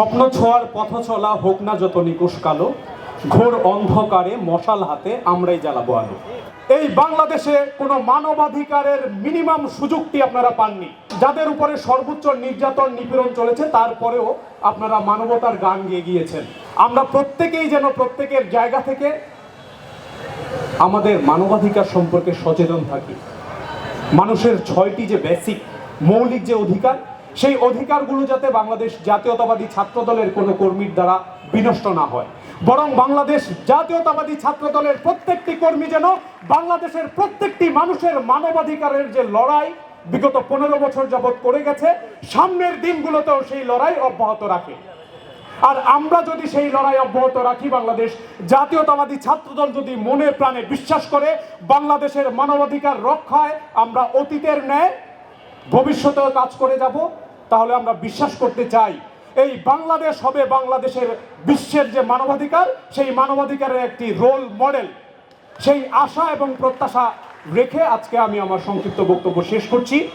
স্বপ্ন ছোঁয়ার পথ চলা হোক না যত নিকুশ কালো, ঘোর অন্ধকারে মশাল হাতে আমরাই জ্বালাবো আলো। এই বাংলাদেশে কোনো মানবাধিকারের মিনিমাম সুযোগটি আপনারা পাননি। যাদের উপরে সর্বোচ্চ নির্যাতন নিপীড়ন চলেছে, তারপরেও আপনারা মানবতার গান গেয়ে গিয়েছেন। আমরা প্রত্যেকেই যেন প্রত্যেকের জায়গা থেকে আমাদের মানবাধিকার সম্পর্কে সচেতন থাকি। মানুষের ছয়টি যে বেসিক মৌলিক যে অধিকার সেই অধিকারগুলো যাতে বাংলাদেশ জাতীয়তাবাদী ছাত্র দলের কোনো কর্মীর দ্বারা বিনষ্ট না হয়। বরং বাংলাদেশ জাতীয়তাবাদী ছাত্র দলের প্রত্যেকটি কর্মী যেন বাংলাদেশের প্রত্যেকটি মানুষের মানবাধিকারের যে লড়াই বিগত পনেরো বছর যাবৎ করে গেছে, সামনের দিনগুলোতেও সেই লড়াই অব্যাহত রাখে। আর আমরা যদি সেই লড়াই অব্যাহত রাখি, বাংলাদেশ জাতীয়তাবাদী ছাত্রদল যদি মনে প্রাণে বিশ্বাস করে বাংলাদেশের মানবাধিকার রক্ষায় আমরা অতীতের ন্যায় ভবিষ্যতেও কাজ করে যাব, তাহলে আমরা বিশ্বাস করতে চাই। এই বাংলাদেশ হবে বাংলাদেশের বিশ্বের যে মানবাধিকার, সেই মানবাধিকারের একটি রোল মডেল সেই আশা এবং প্রত্যাশা রেখে আজকে আমি আমার সংক্ষিপ্ত বক্তব্য শেষ করছি।